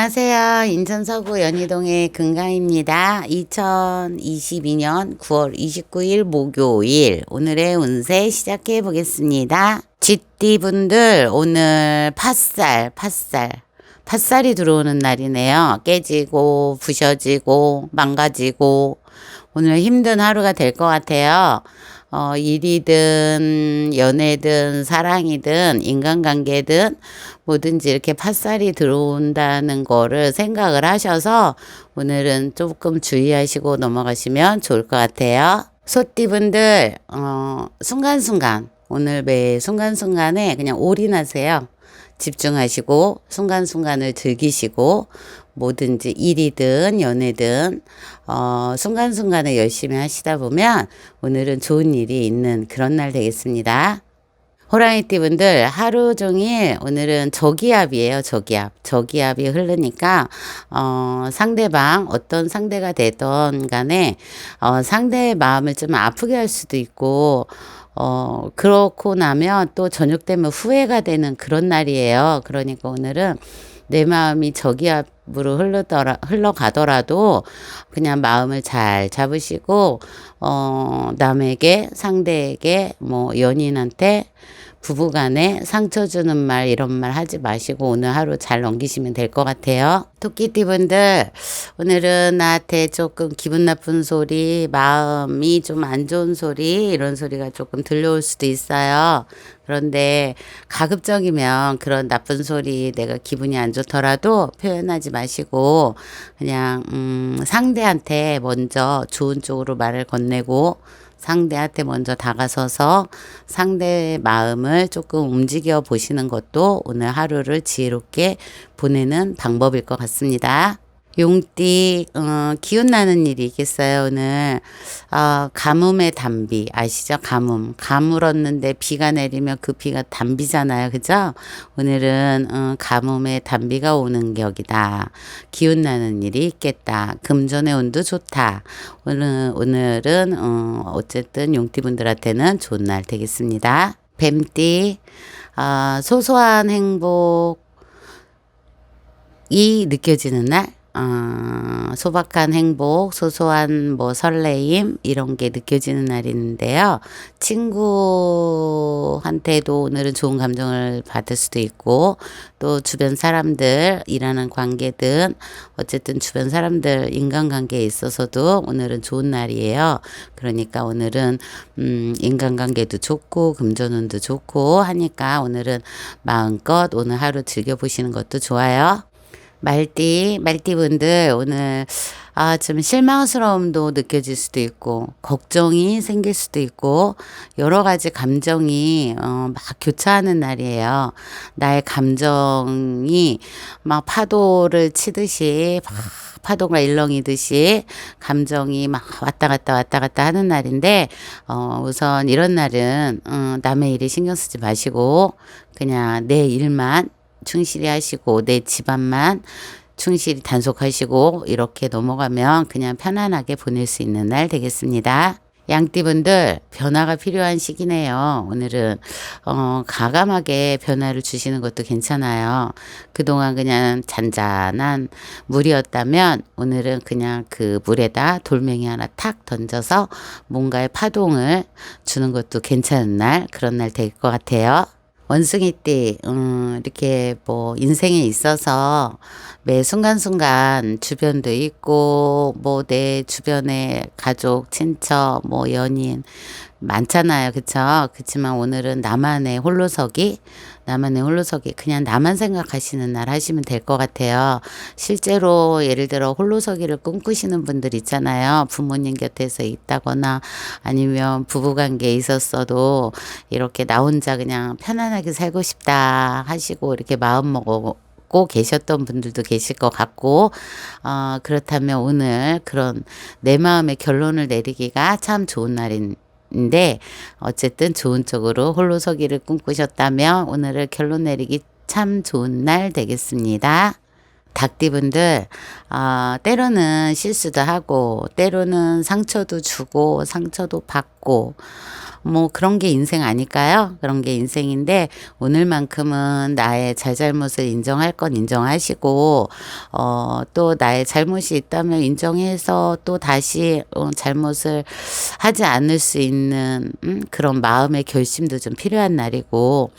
안녕하세요. 인천 서구 연희동의 금강입니다. 2022년 9월 29일 목요일 오늘의 운세 시작해 보겠습니다. 쥐띠 분들 오늘 팥살, 팥살. 팥살이 들어오는 날이네요. 깨지고 부셔지고 망가지고 오늘 힘든 하루가 될 것 같아요. 어, 일이든 연애든 사랑이든 인간관계든 뭐든지 이렇게 팥살이 들어온다는 거를 생각을 하셔서 오늘은 조금 주의하시고 넘어가시면 좋을 것 같아요. 소띠분들, 어, 순간순간, 오늘 매 순간순간에 그냥 올인하세요. 집중하시고 순간순간을 즐기시고 뭐든지 일이든 연애든 어, 순간순간에 열심히 하시다 보면 오늘은 좋은 일이 있는 그런 날 되겠습니다. 호랑이띠 분들 하루 종일 오늘은 저기압이에요. 저기압. 저기압이 흐르니까 어, 상대방 어떤 상대가 되던 간에 어, 상대의 마음을 좀 아프게 할 수도 있고 어, 그렇고 나면 또 저녁 되면 후회가 되는 그런 날이에요. 그러니까 오늘은 내 마음이 저기압으로 흘러더라, 흘러가더라도 그냥 마음을 잘 잡으시고, 어, 남에게, 상대에게, 뭐, 연인한테 부부 간에 상처 주는 말 이런 말 하지 마시고 오늘 하루 잘 넘기시면 될 것 같아요. 토끼띠 분들 오늘은 나한테 조금 기분 나쁜 소리, 마음이 좀 안 좋은 소리 이런 소리가 조금 들려올 수도 있어요. 그런데 가급적이면 그런 나쁜 소리 내가 기분이 안 좋더라도 표현하지 마시고 그냥 음 상대한테 먼저 좋은 쪽으로 말을 건네고 상대한테 먼저 다가서서 상대의 마음을 조금 움직여 보시는 것도 오늘 하루를 지혜롭게 보내는 방법일 것 같습니다. 용띠 어, 기운 나는 일이 있겠어요 오늘. 어, 가뭄의 단비. 아시죠? 가뭄. 가물었는데 비가 내리면 그 비가 단비잖아요. 그죠? 오늘은 어, 가뭄의 단비가 오는 격이다. 기운 나는 일이 있겠다. 금전의 운도 좋다. 오늘 오늘은 어, 어쨌든 용띠 분들한테는 좋은 날 되겠습니다. 뱀띠. 어, 소소한 행복. 이 느껴지는 날 어, 소박한 행복, 소소한 뭐 설레임 이런 게 느껴지는 날인데요. 친구한테도 오늘은 좋은 감정을 받을 수도 있고 또 주변 사람들 일하는 관계든 어쨌든 주변 사람들 인간관계에 있어서도 오늘은 좋은 날이에요. 그러니까 오늘은 음, 인간관계도 좋고 금전운도 좋고 하니까 오늘은 마음껏 오늘 하루 즐겨 보시는 것도 좋아요. 말띠, 말띠분들 오늘 아, 좀 실망스러움도 느껴질 수도 있고, 걱정이 생길 수도 있고, 여러 가지 감정이, 어, 막 교차하는 날이에요. 나의 감정이 막 파도를 치듯이, 막 파도가 일렁이듯이 감정이 막 왔다 갔다 왔다 갔다 하는 날인데, 어, 우선 이런 날은, 어, 남의 일에 신경 쓰지 마시고, 그냥 내 일만 충실히 하시고 내 집안만 충실히 단속하시고 이렇게 넘어가면 그냥 편안하게 보낼 수 있는 날 되겠습니다. 양띠분들 변화가 필요한 시기네요. 오늘은 어, 가감하게 변화를 주시는 것도 괜찮아요. 그동안 그냥 잔잔한 물이었다면 오늘은 그냥 그 물에다 돌멩이 하나 탁 던져서 뭔가의 파동을 주는 것도 괜찮은 날 그런 날 될 것 같아요. 원숭이 띠, 음, 이렇게 뭐 인생에 있어서 매 순간순간 주변도 있고, 뭐 내 주변에 가족, 친척, 뭐 연인, 많잖아요. 그쵸? 그렇지만 오늘은 나만의 홀로서기, 나만의 홀로서기, 그냥 나만 생각하시는 날 하시면 될 것 같아요. 실제로 예를 들어 홀로서기를 꿈꾸시는 분들 있잖아요. 부모님 곁에서 있다거나 아니면 부부관계에 있었어도 이렇게 나 혼자 그냥 편안하게 살고 싶다 하시고 이렇게 마음 먹어 고 계셨던 분들도 계실 것 같고, 어, 그렇다면 오늘 그런 내 마음의 결론을 내리기가 참 좋은 날인 인데 어쨌든 좋은 쪽으로 홀로서기를 꿈꾸셨다면 오늘을 결론 내리기 참 좋은 날 되겠습니다. 닭띠분들 어, 때로는 실수도 하고 때로는 상처도 주고 상처도 받고 뭐 그런 게 인생 아닐까요? 그런 게 인생인데 오늘만큼은 나의 잘잘못을 인정할 건 인정하시고 어, 또 나의 잘못이 있다면 인정해서 또 다시 어, 잘못을 하지 않을 수 있는 음, 그런 마음의 결심도 좀 필요한 날이고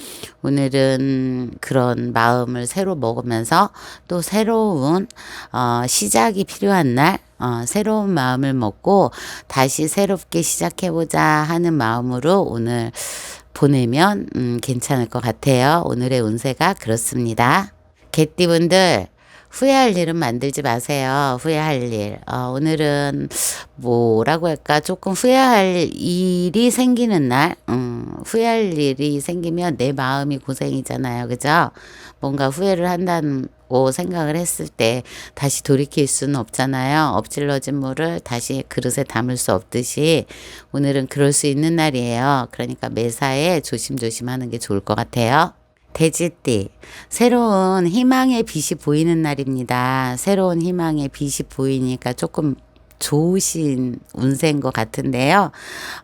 오늘은 그런 마음을 새로 먹으면서 또 새로운 어, 시작이 필요한 날 어, 새로운 마음을 먹고 다시 새롭게 시작해보자 하는 마음으로 오늘 보내면 음, 괜찮을 것 같아요. 오늘의 운세가 그렇습니다. 개띠분들 후회할 일은 만들지 마세요. 후회할 일. 어, 오늘은 뭐라고 할까? 조금 후회할 일이 생기는 날. 음, 후회할 일이 생기면 내 마음이 고생이잖아요. 그죠? 뭔가 후회를 한 다고 생각을 했을 때 다시 돌이킬 수는 없잖아요. 엎질러진 물을 다시 그릇에 담을 수 없듯이 오늘은 그럴 수 있는 날이에요. 그러니까 매사에 조심조심 하는 게 좋을 것 같아요. 돼지띠, 새로운 희망의 빛이 보이는 날입니다. 새로운 희망의 빛이 보이니까 조금 좋으신 운세인 것 같은데요.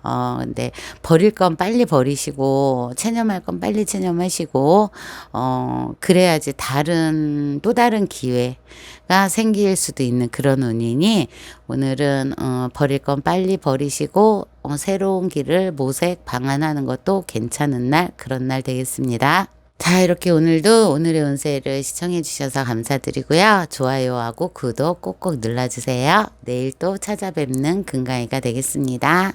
어, 근데 버릴 건 빨리 버리시고, 체념할 건 빨리 체념하시고, 어, 그래야지 다른, 또 다른 기회가 생길 수도 있는 그런 운이니, 오늘은, 어, 버릴 건 빨리 버리시고, 어, 새로운 길을 모색 방안하는 것도 괜찮은 날, 그런 날 되겠습니다. 자, 이렇게 오늘도 오늘의 운세를 시청해 주셔서 감사드리고요. 좋아요하고 구독 꼭꼭 눌러주세요. 내일 또 찾아뵙는 금강이가 되겠습니다.